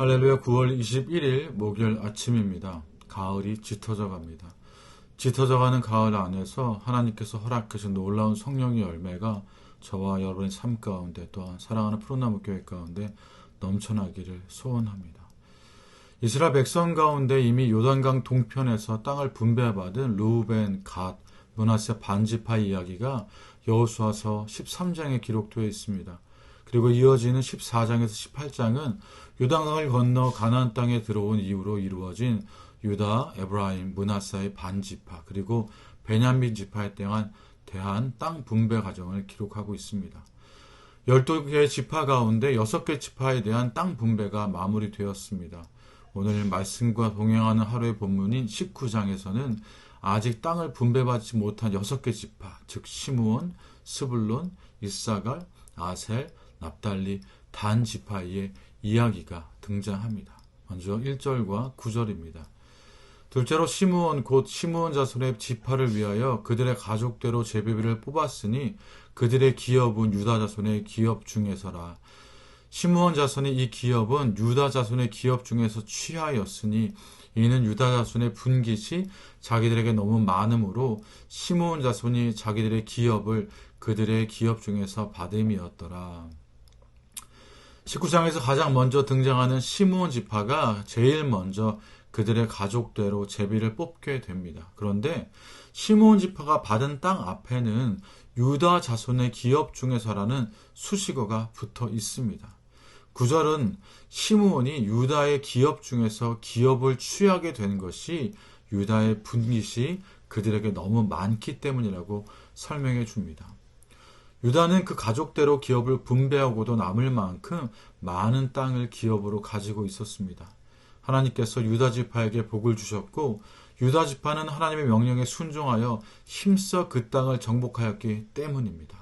할렐루야 9월 21일 목요일 아침입니다. 가을이 짙어져 갑니다. 짙어져 가는 가을 안에서 하나님께서 허락하신 놀라운 성령의 열매가 저와 여러분의 삶 가운데 또한 사랑하는 푸른나무 교회 가운데 넘쳐나기를 소원합니다. 이스라엘 백성 가운데 이미 요단강 동편에서 땅을 분배받은 루벤, 갓, 문하세 반지파 이야기가 여호수아서 13장에 기록되어 있습니다. 그리고 이어지는 14장에서 18장은 요단강을 건너 가나안 땅에 들어온 이후로 이루어진 유다, 에브라임, 문하사의 반지파 그리고 베냐민 지파에 대한 대한 땅 분배 과정을 기록하고 있습니다. 12개 지파 가운데 6개 지파에 대한 땅 분배가 마무리되었습니다. 오늘 말씀과 동행하는 하루의 본문인 19장에서는 아직 땅을 분배받지 못한 6개 지파, 즉 시므온, 스불론, 이사갈, 아셀, 납달리, 단 지파의 이야기가 등장합니다. 먼저 1절과 9절입니다. 둘째로 시므온 곧 시므온 자손의 지파를 위하여 그들의 가족대로 제비비를 뽑았으니 그들의 기업은 유다 자손의 기업 중에서라. 시므온 자손의 이 기업은 유다 자손의 기업 중에서 취하였으니 이는 유다 자손의 분깃이 자기들에게 너무 많으므로 시므온 자손이 자기들의 기업을 그들의 기업 중에서 받음이었더라. 19장에서 가장 먼저 등장하는 시므온 지파가 제일 먼저 그들의 가족대로 제비를 뽑게 됩니다. 그런데 시므온 지파가 받은 땅 앞에는 유다 자손의 기업 중에서라는 수식어가 붙어 있습니다. 구절은 시므온이 유다의 기업 중에서 기업을 취하게 된 것이 유다의 분깃이 그들에게 너무 많기 때문이라고 설명해 줍니다. 유다는 그 가족대로 기업을 분배하고도 남을 만큼 많은 땅을 기업으로 가지고 있었습니다. 하나님께서 유다 지파에게 복을 주셨고 유다 지파는 하나님의 명령에 순종하여 힘써 그 땅을 정복하였기 때문입니다.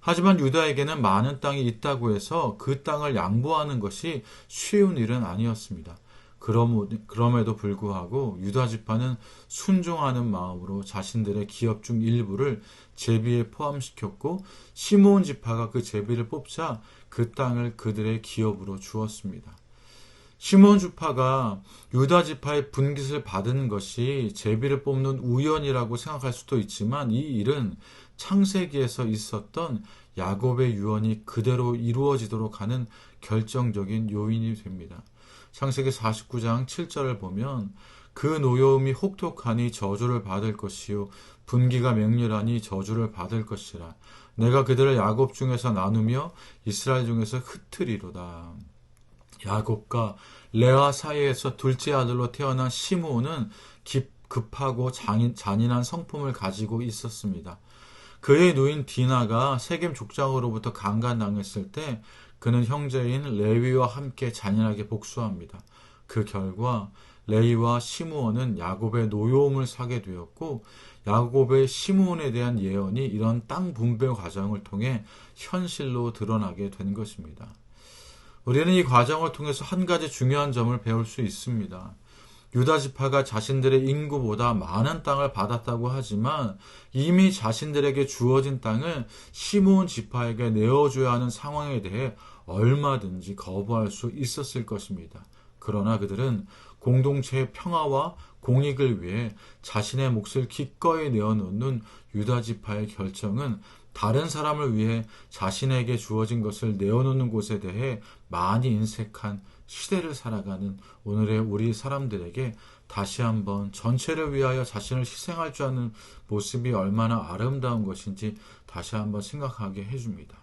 하지만 유다에게는 많은 땅이 있다고 해서 그 땅을 양보하는 것이 쉬운 일은 아니었습니다. 그럼에도 불구하고 유다 지파는 순종하는 마음으로 자신들의 기업 중 일부를 제비에 포함시켰고 시므온 지파가 그 제비를 뽑자 그 땅을 그들의 기업으로 주었습니다. 시몬 주파가 유다 지파의 분깃을 받은 것이 제비를 뽑는 우연이라고 생각할 수도 있지만 이 일은 창세기에서 있었던 야곱의 유언이 그대로 이루어지도록 하는 결정적인 요인이 됩니다. 창세기 49장 7절을 보면 그 노여움이 혹독하니 저주를 받을 것이요 분기가 맹렬하니 저주를 받을 것이라 내가 그들을 야곱 중에서 나누며 이스라엘 중에서 흩트리로다. 야곱과 레아 사이에서 둘째 아들로 태어난 시므온은 급하고 잔인한 성품을 가지고 있었습니다. 그의 누인 디나가 세겜 족장으로부터 강간당했을 때 그는 형제인 레위와 함께 잔인하게 복수합니다. 그 결과 레이와 시므온은 야곱의 노여움을 사게 되었고 야곱의 시므온에 대한 예언이 이런 땅 분배 과정을 통해 현실로 드러나게 된 것입니다. 우리는 이 과정을 통해서 한 가지 중요한 점을 배울 수 있습니다. 유다 지파가 자신들의 인구보다 많은 땅을 받았다고 하지만 이미 자신들에게 주어진 땅을 시므온 지파에게 내어줘야 하는 상황에 대해 얼마든지 거부할 수 있었을 것입니다. 그러나 그들은 공동체의 평화와 공익을 위해 자신의 몫을 기꺼이 내어놓는 유다 지파의 결정은 다른 사람을 위해 자신에게 주어진 것을 내어놓는 곳에 대해 많이 인색한 시대를 살아가는 오늘의 우리 사람들에게 다시 한번 전체를 위하여 자신을 희생할 줄 아는 모습이 얼마나 아름다운 것인지 다시 한번 생각하게 해줍니다.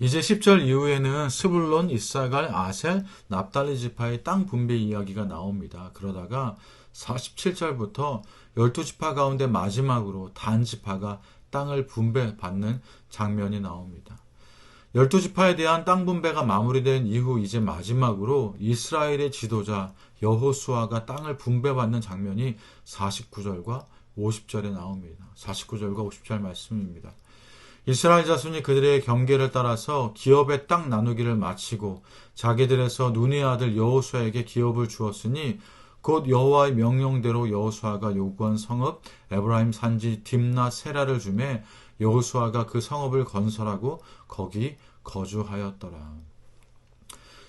이제 10절 이후에는 스불론, 이사갈, 아셀, 납달리 지파의 땅 분배 이야기가 나옵니다. 그러다가 47절부터 12지파 가운데 마지막으로 단 지파가 땅을 분배받는 장면이 나옵니다. 열두 지파에 대한 땅 분배가 마무리된 이후 이제 마지막으로 이스라엘의 지도자 여호수아가 땅을 분배받는 장면이 49절과 50절에 나옵니다. 49절과 50절 말씀입니다. 이스라엘 자손이 그들의 경계를 따라서 기업의 땅 나누기를 마치고 자기들에서 눈의 아들 여호수아에게 기업을 주었으니 곧 여호와의 명령대로 여호수아가 요구한 성읍 에브라임 산지 딥나 세라를 주매 여호수아가 그 성읍을 건설하고 거기 거주하였더라.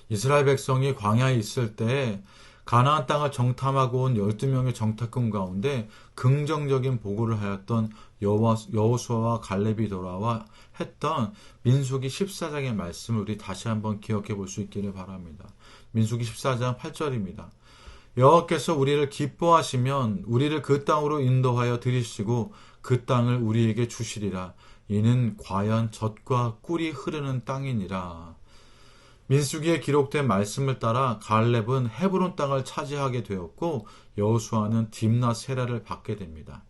이스라엘 백성이 광야에 있을 때 가나안 땅을 정탐하고 온 12명의 정탐꾼 가운데 긍정적인 보고를 하였던 여호수아와 갈렙이 돌아와 했던 민수기 14장의 말씀을 우리 다시 한번 기억해 볼 수 있기를 바랍니다. 민수기 14장 8절입니다. 여호와께서 우리를 기뻐하시면 우리를 그 땅으로 인도하여 들이시고 그 땅을 우리에게 주시리라. 이는 과연 젖과 꿀이 흐르는 땅이니라. 민수기에 기록된 말씀을 따라 갈렙은 헤브론 땅을 차지하게 되었고 여호수아는 딥나 세라를 받게 됩니다.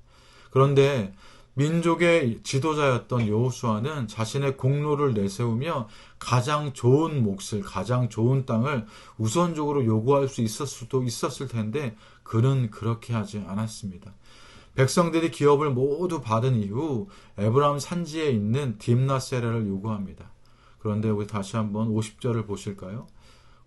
그런데 민족의 지도자였던 여호수아는 자신의 공로를 내세우며 가장 좋은 몫을 가장 좋은 땅을 우선적으로 요구할 수 있었을 수도 있었을 텐데 그는 그렇게 하지 않았습니다. 백성들이 기업을 모두 받은 이후 에브라임 산지에 있는 딥나세라를 요구합니다. 그런데 우리 다시 한번 50절을 보실까요?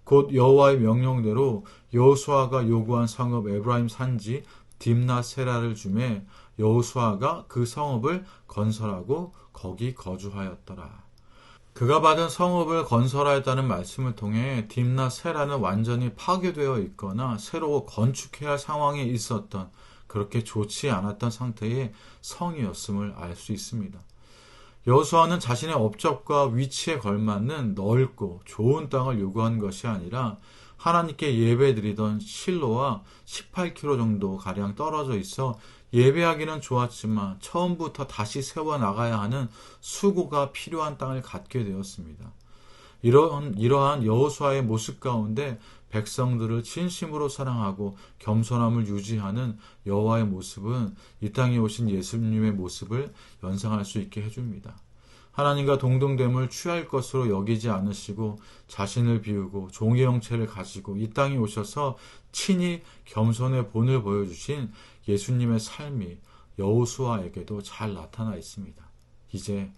곧 여호와의 명령대로 여호수아가 요구한 성읍 에브라임 산지 딥나세라를 주매 여호수아가 그 성읍을 건설하고 거기 거주하였더라. 그가 받은 성읍을 건설하였다는 말씀을 통해 딥나세라는 완전히 파괴되어 있거나 새로 건축해야 할 상황에 있었던 그렇게 좋지 않았던 상태의 성이었음을 알 수 있습니다. 여수아는 자신의 업적과 위치에 걸맞는 넓고 좋은 땅을 요구한 것이 아니라 하나님께 예배드리던 실로와 18km 정도 가량 떨어져 있어 예배하기는 좋았지만 처음부터 다시 세워 나가야 하는 수고가 필요한 땅을 갖게 되었습니다. 이러한 이러한 여호수아의 모습 가운데 백성들을 진심으로 사랑하고 겸손함을 유지하는 여호와의 모습은 이 땅에 오신 예수님의 모습을 연상할 수 있게 해줍니다. 하나님과 동등됨을 취할 것으로 여기지 않으시고 자신을 비우고 종의 형체를 가지고 이 땅에 오셔서 친히 겸손의 본을 보여주신 예수님의 삶이 여호수아에게도 잘 나타나 있습니다. 이제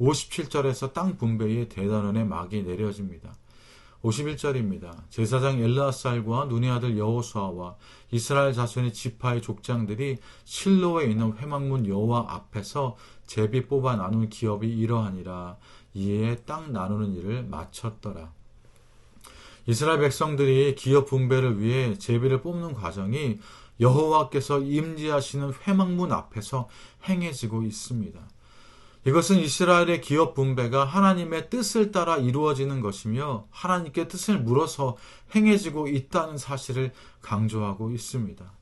57절에서 땅 분배의 대단원의 막이 내려집니다. 51절입니다. 제사장 엘라살과 눈의 아들 여호수아와 이스라엘 자손의 지파의 족장들이 실로에 있는 회막문 여호와 앞에서 제비 뽑아 나눈 기업이 이러하니라 이에 땅 나누는 일을 마쳤더라. 이스라엘 백성들이 기업 분배를 위해 제비를 뽑는 과정이 여호와께서 임지하시는 회막문 앞에서 행해지고 있습니다. 이것은 이스라엘의 기업 분배가 하나님의 뜻을 따라 이루어지는 것이며 하나님께 뜻을 물어서 행해지고 있다는 사실을 강조하고 있습니다.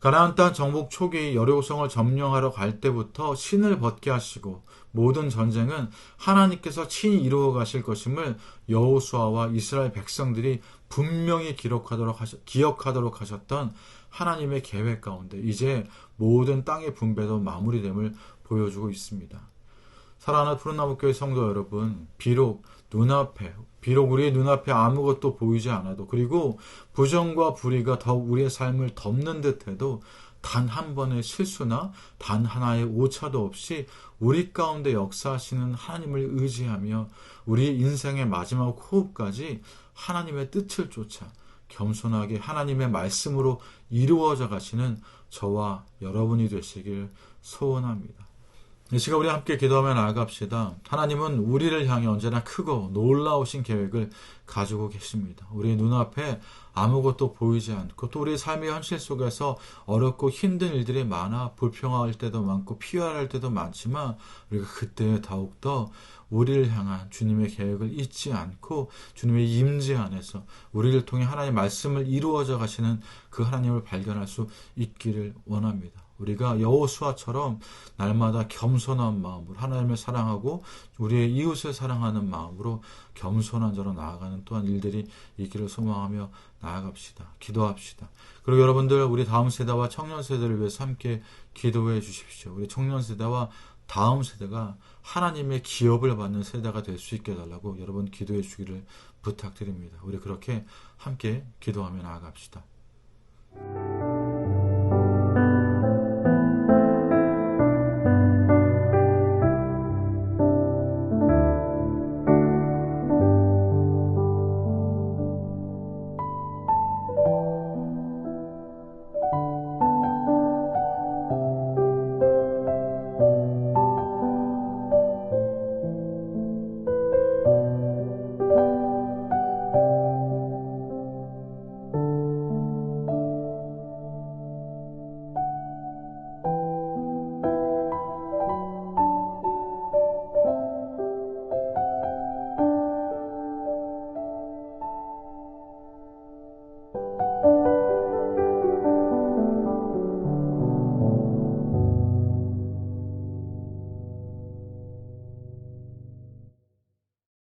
가나안 땅 정복 초기 여리고성을 점령하러 갈 때부터 신을 벗게 하시고 모든 전쟁은 하나님께서 친히 이루어 가실 것임을 여호수아와 이스라엘 백성들이 분명히 기록하도록 하셨, 기억하도록 하셨던 하나님의 계획 가운데 이제 모든 땅의 분배도 마무리됨을 보여주고 있습니다. 사랑하는 푸른나무교회 성도 여러분, 비록 눈앞에, 비록 우리의 눈앞에 아무것도 보이지 않아도, 그리고 부정과 불의가 더욱 우리의 삶을 덮는 듯 해도, 단 한 번의 실수나 단 하나의 오차도 없이 우리 가운데 역사하시는 하나님을 의지하며 우리 인생의 마지막 호흡까지 하나님의 뜻을 쫓아 겸손하게 하나님의 말씀으로 이루어져 가시는 저와 여러분이 되시길 소원합니다. 이 시간 우리 함께 기도하며 나아갑시다. 하나님은 우리를 향해 언제나 크고 놀라우신 계획을 가지고 계십니다. 우리 눈앞에 아무것도 보이지 않고 또 우리 삶의 현실 속에서 어렵고 힘든 일들이 많아 불평할 때도 많고 피할 때도 많지만 우리가 그때 더욱더 우리를 향한 주님의 계획을 잊지 않고 주님의 임재 안에서 우리를 통해 하나님의 말씀을 이루어져 가시는 그 하나님을 발견할 수 있기를 원합니다. 우리가 여호수아처럼 날마다 겸손한 마음으로 하나님을 사랑하고 우리의 이웃을 사랑하는 마음으로 겸손한 자로 나아가는 또한 일들이 있기를 소망하며 나아갑시다. 기도합시다. 그리고 여러분들 우리 다음 세대와 청년 세대를 위해서 함께 기도해 주십시오. 우리 청년 세대와 다음 세대가 하나님의 기업을 받는 세대가 될 수 있게 해달라고 여러분 기도해 주기를 부탁드립니다. 우리 그렇게 함께 기도하며 나아갑시다.